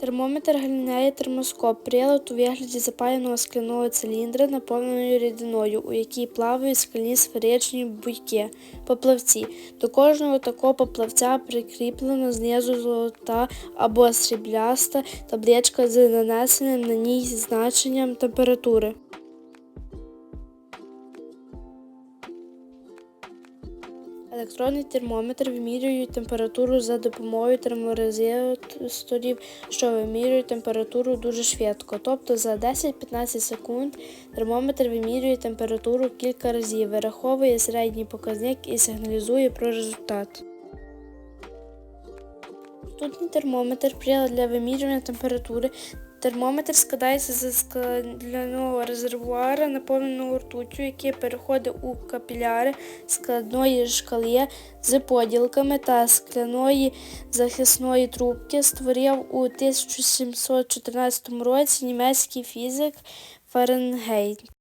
Термометр галінеє термоскоп, прилад у вигляді запаяного скляного циліндра, наповненої рідиною, у якій плавають скляні сферичні буйки, поплавці. До кожного такого поплавця прикріплена знизу золота або срібляста табличка з нанесеним на ній значенням температури. Електронний термометр вимірює температуру за допомогою терморезисторів, що вимірюють температуру дуже швидко. Тобто за 10-15 секунд термометр вимірює температуру кілька разів, вираховує середній показник і сигналізує про результат. Ртутний термометр прилад для вимірювання температури. Термометр складається з скляного резервуара, наповненого ртуттю, який переходить у капіляри складної шкали з поділками та скляної захисної трубки, створив у 1714 році німецький фізик Фаренгейт.